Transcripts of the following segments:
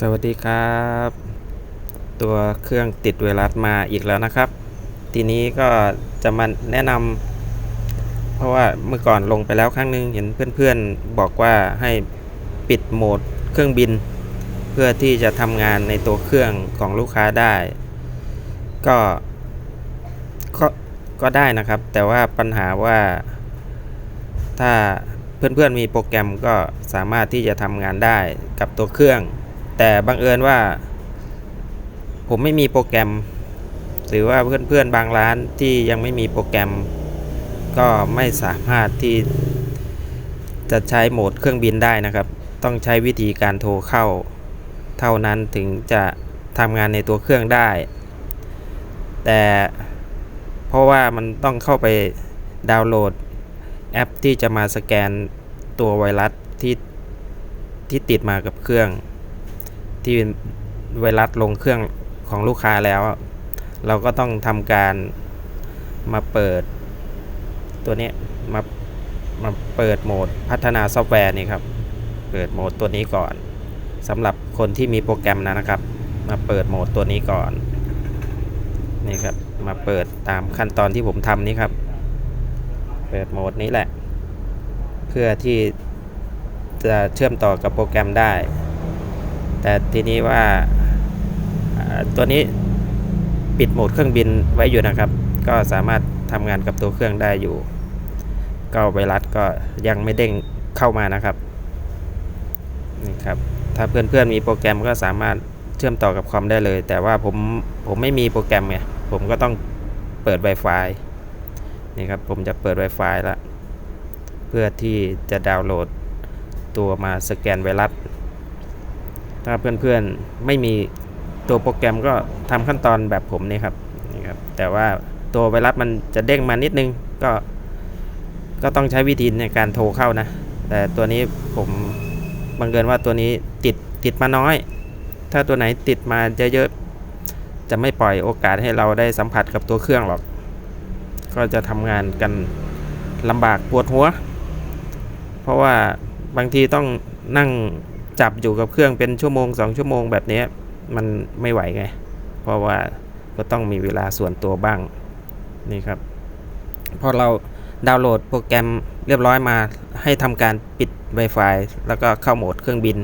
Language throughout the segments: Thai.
สวัสดีครับ ตัวเครื่องติดไวรัสมาอีกแล้วนะครับ ทีนี้ก็จะมาแนะนำเพราะว่าเมื่อก่อนลงไปแล้วครั้งหนึงเห็นเพื่อนๆบอกว่าให้ปิดโหมดเครื่องบิน เพื่อที่จะทำงานในตัวเครื่องของลูกค้าได้ ก็ก็ก็ได้นะครับ แต่ว่าปัญหาว่า ถ้าเพื่อนๆมีโปรแกรมก็สามารถที่จะทำงานได้กับตัวเครื่อง แต่บังเอิญว่า ผมไม่มีโปรแกรม หรือว่าเพื่อนๆบางร้านที่ยังไม่มีโปรแกรม ก็ไม่สามารถที่จะใช้โหมดเครื่องบินได้นะครับ ต้องใช้วิธีการโทรเข้า เท่านั้นถึงจะทำงานในตัวเครื่องได้ แต่เพราะว่ามันต้องเข้าไปดาวน์โหลดแอปที่จะมาสแกนตัวไวรัสที่ที่ติดมากับเครื่อง ที่ไวรัสลงเครื่องของลูกค้าแล้ว เราก็ต้องทำการมาเปิดตัวนี้มามาเปิดโหมดพัฒนาซอฟต์แวร์นี่ครับ เปิดโหมดตัวนี้ก่อนสำหรับคนที่มีโปรแกรมนะครับ มาเปิดโหมดตัวนี้ก่อนนี่ครับมาเปิดตามขั้นตอนที่ผมทำนี่ครับ เปิดโหมดนี้แหละ เพื่อที่จะเชื่อมต่อกับโปรแกรมได้ แต่ทีนี้ว่าตัวนี้ปิดโหมดเครื่องบินไว้อยู่นะครับ ก็สามารถทำงานกับตัวเครื่องได้อยู่ ก็ไวรัสก็ยังไม่เด้งเข้ามานะครับนี่ครับถ้าเพื่อนๆมีโปรแกรมก็สามารถเชื่อมต่อกับคอมได้เลย แต่ว่าผมผมไม่มีโปรแกรมไงผมก็ต้องเปิด Wi-Fi นี่ครับผมจะเปิด Wi-Fi ละเพื่อที่จะดาวน์โหลดตัวมาสแกนไวรัส ถ้าเพื่อนๆไม่มีตัวโปรแกรมก็ทำขั้นตอนแบบผมนี่ครับนี่ครับ แต่ว่าตัวไวรัสมันจะเด้งมานิดนึงก็ ก็ต้องใช้วิธีในการโทรเข้านะ แต่ตัวนี้ผมบังเอิญว่าตัวนี้ติดติดมาน้อย ถ้าตัวไหนติดมาเยอะๆจะไม่ปล่อยโอกาสให้เราได้สัมผัสกับตัวเครื่องหรอก ก็จะทำงานกันลำบากปวดหัว เพราะว่าบางทีต้องนั่ง จับอยู่กับเครื่องเป็นชั่วโมงสองชั่วโมงแบบนี้มันไม่ไหวไง เพราะว่าก็ต้องมีเวลาส่วนตัวบ้างนี่ครับพอเราดาวน์โหลดโปรแกรมเรียบร้อยมาให้ทำการปิด Wi-Fi แล้วก็เข้าโหมดเครื่องบิน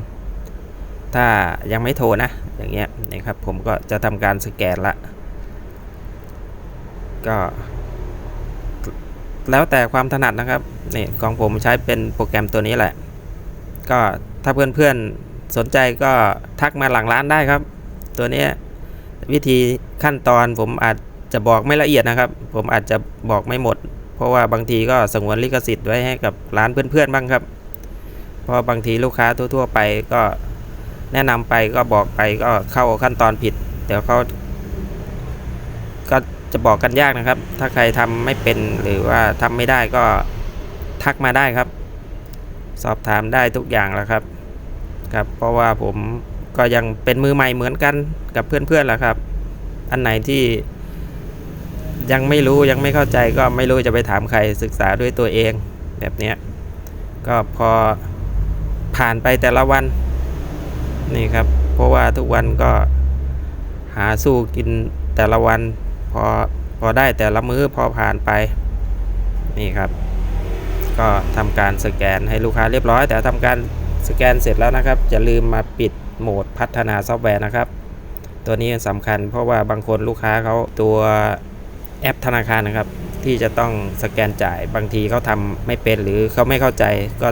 ถ้ายังไม่โทรนะ อย่างเงี้ยนี่ครับผมก็จะทำการสแกนละ ก็ แล้วแต่ความถนัดนะครับนี่ของผมใช้เป็นโปรแกรมตัวนี้แหละ ก็ ถ้าเพื่อนๆสนใจก็ทักมาหลังร้านได้ครับ ตัวนี้วิธีขั้นตอนผมอาจจะบอกไม่ละเอียดนะครับ ผมอาจจะบอกไม่หมด เพราะว่าบางทีก็สงวนลิขสิทธิ์ไว้ให้กับร้านเพื่อนๆบ้างครับ เพราะบางทีลูกค้าทั่วๆไปก็แนะนำไปก็บอกไปก็เข้าขั้นตอนผิด เดี๋ยวเขาก็จะบอกกันยากนะครับ ถ้าใครทำไม่เป็นหรือว่าทำไม่ได้ก็ทักมาได้ครับ สอบถามได้ทุกอย่างแล้วครับครับ เพราะว่าผมก็ยังเป็นมือใหม่เหมือนกันกับเพื่อนๆแหละครับ อันไหนที่ยังไม่รู้ยังไม่เข้าใจก็ไม่รู้จะไปถามใครศึกษาด้วยตัวเองแบบนี้ก็พอผ่านไปแต่ละวันนี่ครับ เพราะว่าทุกวันก็หาสู้กินแต่ละวัน พอพอได้แต่ละมื้อพอผ่านไป นี่ครับ ก็ทำการสแกนให้ลูกค้าเรียบร้อย แต่ทำการสแกนเสร็จแล้วนะครับจะลืมมาปิดโหมดพัฒนาซอฟต์แวร์นะครับ ตัวนี้สำคัญเพราะว่าบางคนลูกค้าเขาตัวแอปธนาคารนะครับ ที่จะต้องสแกนจ่ายบางทีเขาทำไม่เป็นหรือเขาไม่เข้าใจ ก็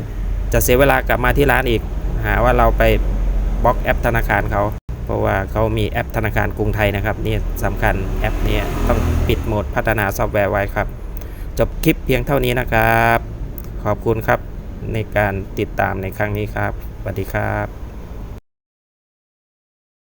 จะเสียเวลากลับมาที่ร้านอีก หาว่าเราไปบล็อกแอปธนาคารเขาเพราะว่าเขามีแอปธนาคารกรุงไทยนะครับนี่สำคัญแอปนี้ต้องปิดโหมดพัฒนาซอฟต์แวร์ไว้ครับ จบคลิปเพียงเท่านี้นะครับ ขอบคุณครับในการติดตามในครั้งนี้ครับสวัสดีครับ